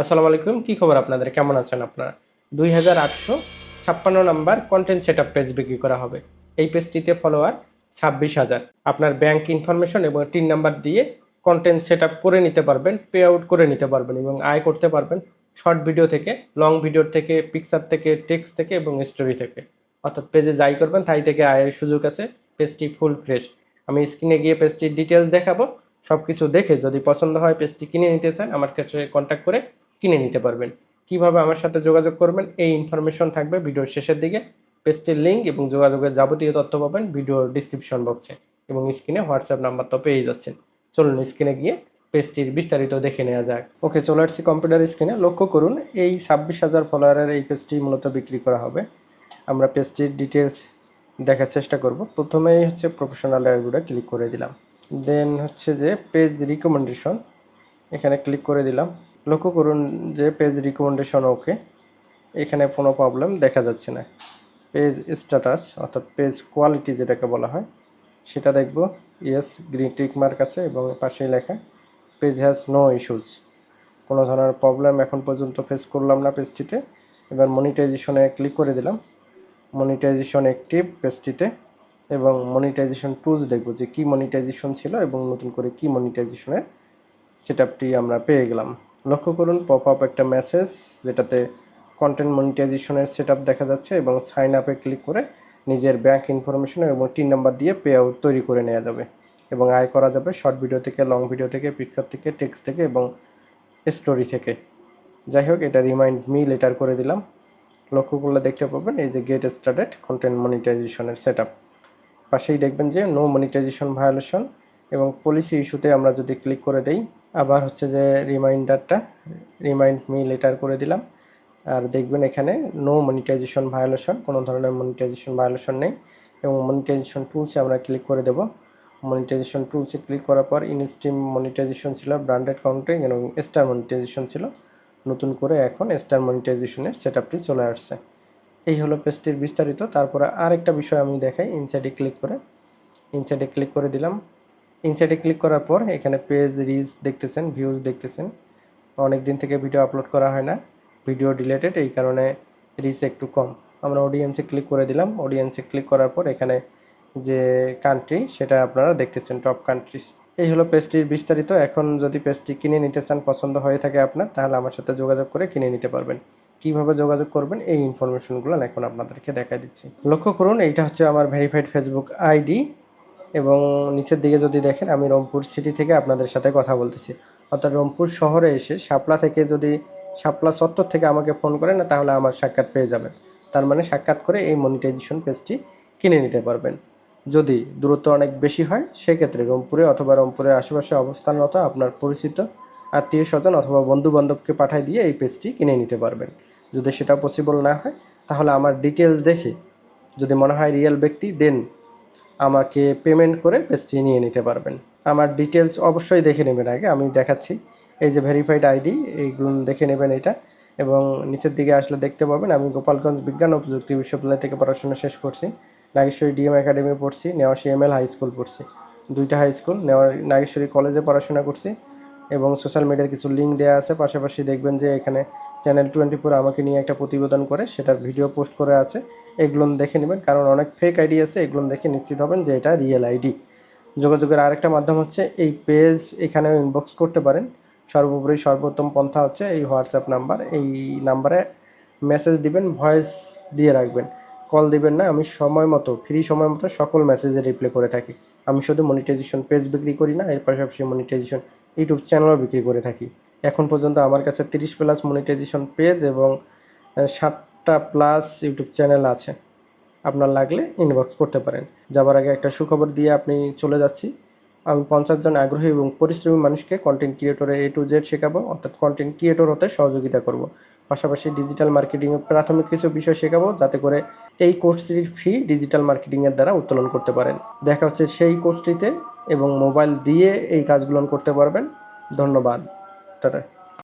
আসসালামু আলাইকুম, কি খবর আপনাদের? কেমন আছেন আপনারা? দুই হাজার আটশো ছাপ্পান্ন number content set up page বিক্রি করা হবে। এই পেজটিতে ফলোয়ার ছাব্বিশ হাজার। আপনার ব্যাংক ইনফরমেশন এবং টিন নাম্বার দিয়ে কন্টেন্ট সেট আপ করে নিতে পারবেন পে আউট করে নিতে পারবেন এবং আয় করতে পারবেন শর্ট ভিডিও থেকে লং ভিডিও থেকে পিকচার থেকে টেক্সট থেকে এবং স্টোরি থেকে। অর্থাৎ পেজে যাই করবেন, তাই থেকে আয়ের সুযোগ আছে পেজটি ফুল ফ্রেশ আমি স্ক্রিনে গিয়ে পেজটির ডিটেলস দেখাবো সব কিছু দেখে যদি পছন্দ হয় পেজটি কিনে নিতে চান, আমার কাছে কন্ট্যাক্ট করে কিনে নিতে পারবেন। কীভাবে আমার সাথে যোগাযোগ করবেন, এই ইনফরমেশন থাকবে ভিডিওর শেষের দিকে। পেজটির লিঙ্ক এবং যোগাযোগের যাবতীয় তথ্য পাবেন ভিডিওর ডিসক্রিপশন বক্সে এবং স্ক্রিনে হোয়াটসঅ্যাপ নাম্বার তো পেয়ে যাচ্ছেন। চলুন স্ক্রিনে গিয়ে পেজটির বিস্তারিত দেখে নেওয়া যাক। ওকে চলে আসছি কম্পিউটার স্ক্রিনে লক্ষ্য করুন, এই ছাব্বিশ হাজার ফলোয়ারের এই পেজটি মূলত বিক্রি করা হবে। আমরা পেজটির ডিটেলস দেখার চেষ্টা করব। প্রথমেই হচ্ছে প্রফেশনাল অ্যাডগুলো ক্লিক করে দিলাম। দেন হচ্ছে যে পেজ রিকমেন্ডেশন এখানে ক্লিক করে দিলাম। লক্ষ্য করুন যে পেজ রিকমেন্ডেশন ওকে এখানে কোনো প্রবলেম দেখা যাচ্ছে না। পেজ স্ট্যাটাস অর্থাৎ পেজ কোয়ালিটি যেটাকে বলা হয়, সেটা দেখব। ইয়েস গ্রিন টিক মার্ক আছে এবং পাশেই লেখা পেজ হ্যাজ নো ইস্যুজ কোনো ধরনের প্রবলেম এখন পর্যন্ত ফেস করলাম না পেজটিতে এবার মনিটাইজেশনে ক্লিক করে দিলাম। মনিটাইজেশন অ্যাক্টিভ পেজটিতে এবং মনিটাইজেশন টুলস দেখব যে কি মনিটাইজেশন ছিল এবং নতুন করে কি মনিটাইজেশনের সেটআপটি আমরা পেয়ে গেলাম। লক্ষ্য করুন পপ আপ একটা মেসেজ যেটাতে কন্টেন্ট মনিটাইজেশনের সেটআপ দেখা যাচ্ছে এবং সাইন আপে ক্লিক করে নিজের ব্যাংক ইনফরমেশন এবং টিন নাম্বার দিয়ে পে আউট তৈরি করে নেওয়া যাবে। এবং আয় করা যাবে শর্ট ভিডিও থেকে লং ভিডিও থেকে পিকচার থেকে টেক্সট থেকে এবং স্টোরি থেকে। যাই হোক, এটা রিমাইন্ড মি লেটার করে দিলাম। লক্ষ্য করলে দেখতে পাবেন এই যে গেট স্টার্টেড কন্টেন্ট মনিটাইজেশনের সেট পাশেই দেখবেন যে নো মনিটাইজেশন ভায়োলেশন এবং পলিসি ইস্যুতে আমরা যদি ক্লিক করে দেই আবার হচ্ছে যে রিমাইন্ডারটা, রিমাইন্ড মি লেটার করে দিলাম। আর দেখবেন এখানে নো মনিটাইজেশন ভায়োলেশন কোনো ধরনের মনিটাইজেশন ভায়োলেশন নেই। এবং মনিটাইজেশন টুলসে আমরা ক্লিক করে দেব। মনিটাইজেশন টুলসে ক্লিক করার পর ইনস্ট্রিম মনিটাইজেশন ছিল ব্র্যান্ডেড কাউন্টিং এবং স্টার মনিটাইজেশন ছিল। নতুন করে এখন স্টার মনিটাইজেশনের সেট আপটি চলে আসছে। এই হলো পেজটির বিস্তারিত। তারপরে আরেকটা বিষয় আমি দেখাই ইনসাইডে ক্লিক করে। ইনসাইডে ক্লিক করে দিলাম। ইনসাইডে ক্লিক করার পর এখানে পেজ রিচ দেখতেছেন ভিউজ দেখতেছেন। অনেক দিন থেকে ভিডিও আপলোড করা হয় না ভিডিও ডিলেটেড এই কারণে রিচ একটু কম। আমরা অডিয়েন্সে ক্লিক করে দিলাম অডিয়েন্সে ক্লিক করার পর এখানে যে কান্ট্রি সেটা আপনারা দেখতেছেন টপ কান্ট্রিজ এই হলো পেজটির বিস্তারিত। এখন যদি পেজটি কিনে নিতে চান, পছন্দ হয়ে থাকে আপনার, তাহলে আমার সাথে যোগাযোগ করে কিনে নিতে পারবেন। কীভাবে যোগাযোগ করবেন, এই ইনফরমেশনগুলো এখন আপনাদেরকে দেখা দিচ্ছি। লক্ষ্য করুন, এইটা হচ্ছে আমার ভেরিফাইড ফেসবুক আইডি এবং নিচের দিকে যদি দেখেন, আমি রংপুর সিটি থেকে আপনাদের সাথে কথা বলতেছি। অর্থাৎ রংপুর শহরে এসে শাপলা থেকে যদি শাপলা চত্বর থেকে আমাকে ফোন করেন, তাহলে আমার সাক্ষাৎ পেয়ে যাবেন। তার মানে সাক্ষাৎ করে এই মনিটাইজেশন পেজটি কিনে নিতে পারবেন। যদি দূরত্ব অনেক বেশি হয়, সেক্ষেত্রে রংপুরে অথবা রংপুরের আশেপাশে অবস্থানরত আপনার পরিচিত, আত্মীয় স্বজন অথবা বন্ধু বান্ধবকে পাঠাই দিয়ে এই পেজটি কিনে নিতে পারবেন। যদি সেটা পসিবল না হয়, তাহলে আমার ডিটেলস দেখে যদি মনে হয় রিয়েল ব্যক্তি দেন আমাকে পেমেন্ট করে পেজটি নিয়ে নিতে পারবেন। আমার ডিটেলস অবশ্যই দেখে নেবেন আগে, আমি দেখাচ্ছি। এই যে ভেরিফাইড আইডি এইগুলো দেখে নেবেন এটা। এবং নিচের দিকে আসলে দেখতে পাবেন, আমি গোপালগঞ্জ বিজ্ঞান ও প্রযুক্তি বিশ্ববিদ্যালয় থেকে পড়াশোনা শেষ করছি। নাগেশ্বরী ডিএম একাডেমি পড়ছি Newashi M L high school পড়ছি। দুইটা হাই স্কুল নেওয়া নাগেশ্বরী কলেজে পড়াশোনা করছি। এবং সোশ্যাল মিডিয়ার কিছু লিঙ্ক দেওয়া আছে। পাশাপাশি দেখবেন যে এখানে চ্যানেল টোয়েন্টি ফোর আমাকে নিয়ে একটা প্রতিবেদন করে, সেটার ভিডিও পোস্ট করে আছে। এগুলো দেখে নেবেন, কারণ অনেক ফেক আইডি আছে, এগুলো দেখে নিশ্চিত হবেন যে এটা রিয়েল আইডি যোগাযোগের আরেকটা মাধ্যম হচ্ছে, এই পেজ এখানে ইনবক্স করতে পারেন। সর্বোপরি সর্বোত্তম পন্থা হচ্ছে এই হোয়াটসঅ্যাপ নাম্বার এই নাম্বারে মেসেজ দিবেন ভয়েস দিয়ে রাখবেন। কল দিবেন না, আমি সময় মতো ফ্রি সময় মতো সকল মেসেজে রিপ্লাই করে থাকি। আমি শুধু মনিটাইজেশন পেজ বিক্রি করি না, এর পাশাপাশি মনিটাইজেশন ইউটিউব চ্যানেলও বিক্রি করে থাকি। এখন পর্যন্ত আমার কাছে তিরিশ প্লাস মনিটাইজেশন পেজ এবং ষাটটা প্লাস ইউটিউব চ্যানেল আছে। আপনার লাগলে ইনবক্স করতে পারেন। যাবার আগে একটা সুখবর দিয়ে আপনি চলে যাচ্ছি। আমি পঞ্চাশ জন আগ্রহী এবং পরিশ্রমী মানুষকে কন্টেন্ট ক্রিয়েটরের এ টু জেড শেখাবো, অর্থাৎ কন্টেন্ট ক্রিয়েটর হতে সহযোগিতা করব। পাশাপাশি ডিজিটাল মার্কেটিংয়ের প্রাথমিক কিছু বিষয় শেখাবো, যাতে করে এই কোর্সটির ফি ডিজিটাল মার্কেটিংয়ের দ্বারা উত্তোলন করতে পারেন। দেখা হচ্ছে সেই কোর্সটিতে এবং মোবাইল দিয়ে এই কাজগুলো করতে পারবেন। ধন্যবাদ। টাটা।